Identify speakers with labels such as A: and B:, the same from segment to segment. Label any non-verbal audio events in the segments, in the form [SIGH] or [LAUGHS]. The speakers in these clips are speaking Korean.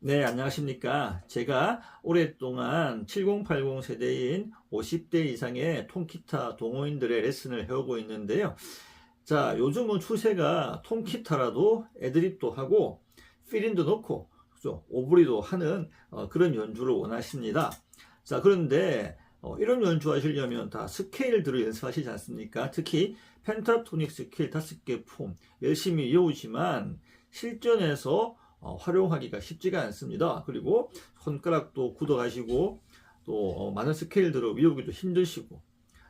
A: 네, 안녕하십니까. 제가 오랫동안 7080 세대인 50대 이상의 통기타 동호인들의 레슨을 해오고 있는데요. 자, 요즘은 추세가 통기타라도 애드립도 하고, 필인도 넣고, 그죠? 오브리도 하는 어, 그런 연주를 원하십니다. 자, 그런데 어, 이런 연주 하시려면 다 스케일들을 연습하시지 않습니까? 특히 펜타토닉 스케일 다섯 개폼 열심히 외우지만 실전에서 어, 활용하기가 쉽지가 않습니다. 그리고 손가락도 굳어가시고 또 어, 많은 스케일들을 외우기도 힘드시고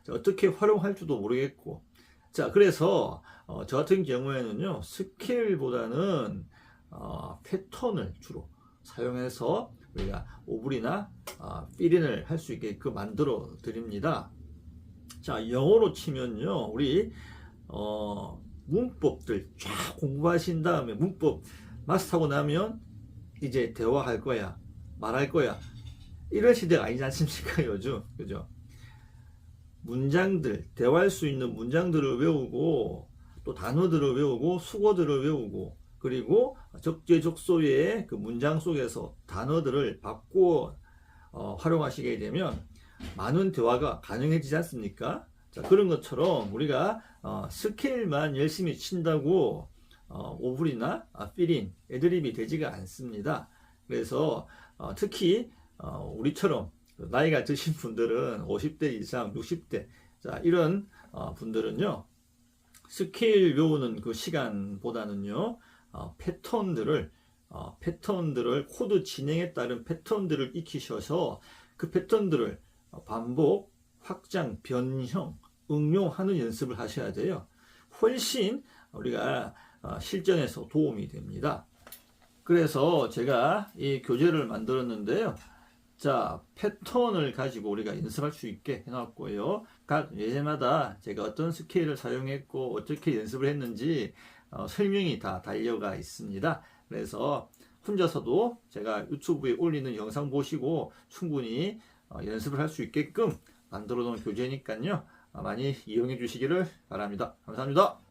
A: 자, 어떻게 활용할지도 모르겠고 자 그래서 어, 저 같은 경우에는요 스케일보다는 어, 패턴을 주로 사용해서 우리가 오브리나 어, 필인을 할 수 있게끔 만들어 드립니다. 자 영어로 치면요 우리 어, 문법들 쫙 공부하신 다음에 문법 마스터하고 나면 이제 대화할 거야 말할 거야. 이런 시대가 아니지 않습니까 [LAUGHS] 요즘? 그죠? 문장들 대화할 수 있는 문장들을 외우고 또 단어들을 외우고 수거들을 외우고 그리고 적재적소의 그 문장 속에서 단어들을 바꾸어 어, 활용하시게 되면 많은 대화가 가능해지지 않습니까? 자, 그런 것처럼 우리가 어, 스케일만 열심히 친다고 어, 오브리나 아, 필인, 애드립이 되지가 않습니다. 그래서 어, 특히 어, 우리처럼 나이가 드신 분들은 50대 이상, 60대 자 이런 어, 분들은요 스케일 외우는 그 시간보다는요 어, 패턴들을 어, 패턴들을 코드 진행에 따른 패턴들을 익히셔서 그 패턴들을 어, 반복, 확장, 변형, 응용하는 연습을 하셔야 돼요. 훨씬 우리가 어, 실전에서 도움이 됩니다. 그래서 제가 이 교재를 만들었는데요. 자, 패턴을 가지고 우리가 연습할 수 있게 해놨고요. 각 예제마다 제가 어떤 스케일을 사용했고 어떻게 연습을 했는지 어, 설명이 다 달려가 있습니다. 그래서 혼자서도 제가 유튜브에 올리는 영상 보시고 충분히 어, 연습을 할 수 있게끔 만들어 놓은 교재니까요. 어, 많이 이용해 주시기를 바랍니다. 감사합니다.